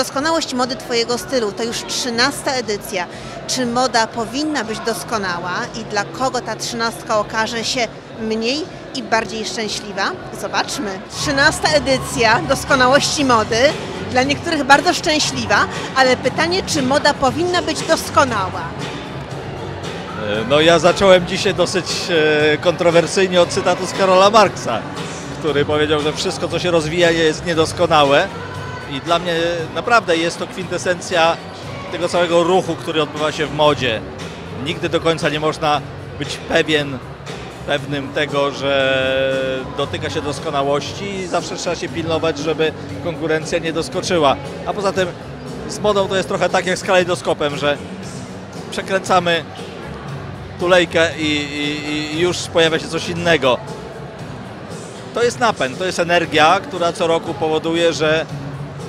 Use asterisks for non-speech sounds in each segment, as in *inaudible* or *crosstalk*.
Doskonałość mody Twojego stylu to już trzynasta edycja. Czy moda powinna być doskonała i dla kogo ta trzynastka okaże się mniej i bardziej szczęśliwa? Zobaczmy. Trzynasta edycja doskonałości mody. Dla niektórych bardzo szczęśliwa, ale pytanie, czy moda powinna być doskonała? No ja zacząłem dzisiaj dosyć e, kontrowersyjnie od cytatu z Karola Marksa, który powiedział, że wszystko co się rozwija jest niedoskonałe i dla mnie naprawdę jest to kwintesencja tego całego ruchu, który odbywa się w modzie. Nigdy do końca nie można być pewien, pewnym tego, że dotyka się doskonałości i zawsze trzeba się pilnować, żeby konkurencja nie doskoczyła. A poza tym z modą to jest trochę tak jak z kalejdoskopem, że przekręcamy tulejkę i, i, i już pojawia się coś innego. To jest napęd, to jest energia, która co roku powoduje, że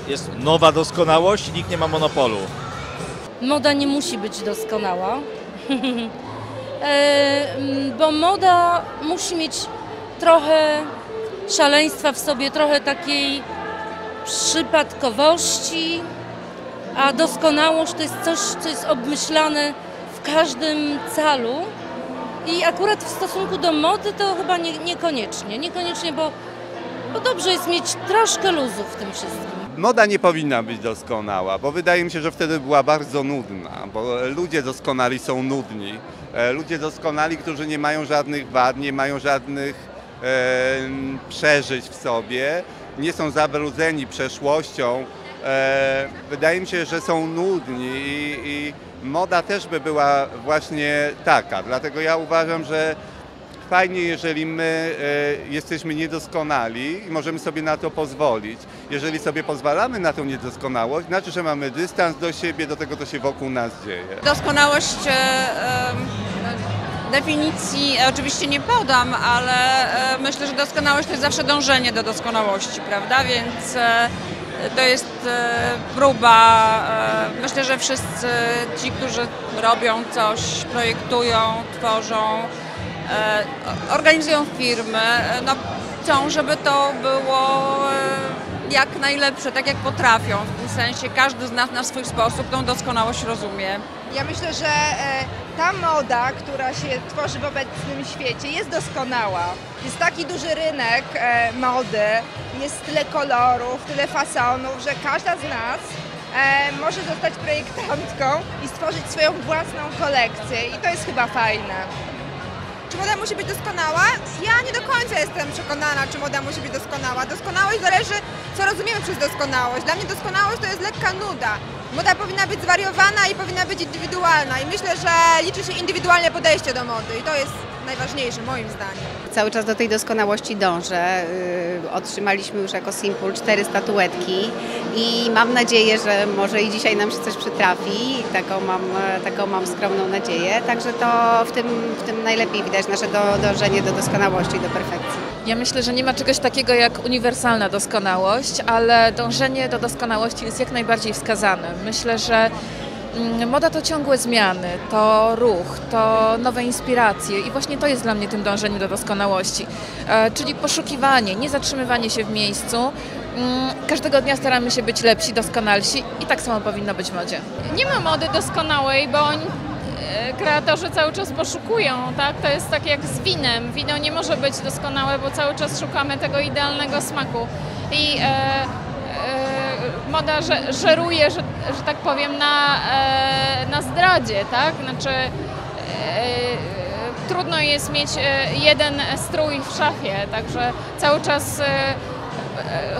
jest nowa doskonałość i nikt nie ma monopolu. Moda nie musi być doskonała, *laughs* E, mm, bo moda musi mieć trochę szaleństwa w sobie, trochę takiej przypadkowości, a doskonałość to jest coś, co jest obmyślane w każdym calu. I akurat w stosunku do mody to chyba nie, niekoniecznie, niekoniecznie, bo, bo dobrze jest mieć troszkę luzu w tym wszystkim. Moda nie powinna być doskonała, bo wydaje mi się, że wtedy była bardzo nudna, bo ludzie doskonali są nudni. E, Ludzie doskonali, którzy nie mają żadnych wad, nie mają żadnych e, przeżyć w sobie, nie są zabrudzeni przeszłością. E, wydaje mi się, że są nudni i, i moda też by była właśnie taka. Dlatego ja uważam, że fajnie, jeżeli my e, jesteśmy niedoskonali i możemy sobie na to pozwolić. Jeżeli sobie pozwalamy na tą niedoskonałość, znaczy, że mamy dystans do siebie, do tego, co się wokół nas dzieje. Doskonałość e, em, definicji oczywiście nie podam, ale e, myślę, że doskonałość to jest zawsze dążenie do doskonałości, prawda? Więc e, to jest e, próba. e, Myślę, że wszyscy ci, którzy robią coś, projektują, tworzą, e, organizują firmy, e, no, chcą, żeby to było e, jak najlepsze, tak jak potrafią. W tym sensie każdy z nas na swój sposób tą doskonałość rozumie. Ja myślę, że e, ta moda, która się tworzy w obecnym świecie jest doskonała. Jest taki duży rynek e, mody, jest tyle kolorów, tyle fasonów, że każda z nas e, może zostać projektantką i stworzyć swoją własną kolekcję i to jest chyba fajne. Czy moda musi być doskonała? Ja nie do końca jestem przekonana, czy moda musi być doskonała. Doskonałość zależy, co rozumiemy przez doskonałość. Dla mnie doskonałość to jest lekka nuda. Moda powinna być zwariowana i powinna być indywidualna. I myślę, że liczy się indywidualne podejście do mody. I to jest najważniejsze, moim zdaniem. Cały czas do tej doskonałości dążę. Yy, Otrzymaliśmy już jako Simpul cztery statuetki i mam nadzieję, że może i dzisiaj nam się coś przytrafi. Taką mam, taką mam skromną nadzieję. Także to w tym, w tym najlepiej widać nasze dążenie do doskonałości, do perfekcji. Ja myślę, że nie ma czegoś takiego jak uniwersalna doskonałość, ale dążenie do doskonałości jest jak najbardziej wskazane. Myślę, że mm, moda to ciągłe zmiany, to ruch, to nowe inspiracje i właśnie to jest dla mnie tym dążeniem do doskonałości. E, czyli poszukiwanie, nie zatrzymywanie się w miejscu. Mm, Każdego dnia staramy się być lepsi, doskonalsi i tak samo powinno być w modzie. Nie ma mody doskonałej, bo kreatorzy cały czas poszukują, tak? To jest tak jak z winem. Wino nie może być doskonałe, bo cały czas szukamy tego idealnego smaku. I e, e, moda że, żeruje, że, że tak powiem, na, e, na zdradzie, tak? Znaczy e, trudno jest mieć e, jeden strój w szafie, także cały czas e,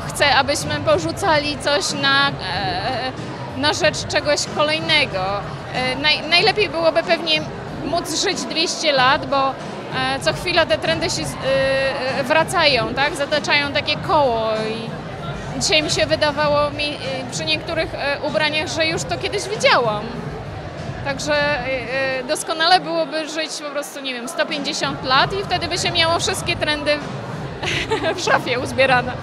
chcę, abyśmy porzucali coś na, na rzecz czegoś kolejnego. E, Naj, najlepiej byłoby pewnie móc żyć 200 lat, bo e, co chwila te trendy się e, wracają, tak? Zataczają takie koło i dzisiaj mi się wydawało mi, przy niektórych ubraniach, że już to kiedyś widziałam. Także doskonale byłoby żyć po prostu, nie wiem, 150 lat i wtedy by się miało wszystkie trendy *laughs* w szafie uzbierane.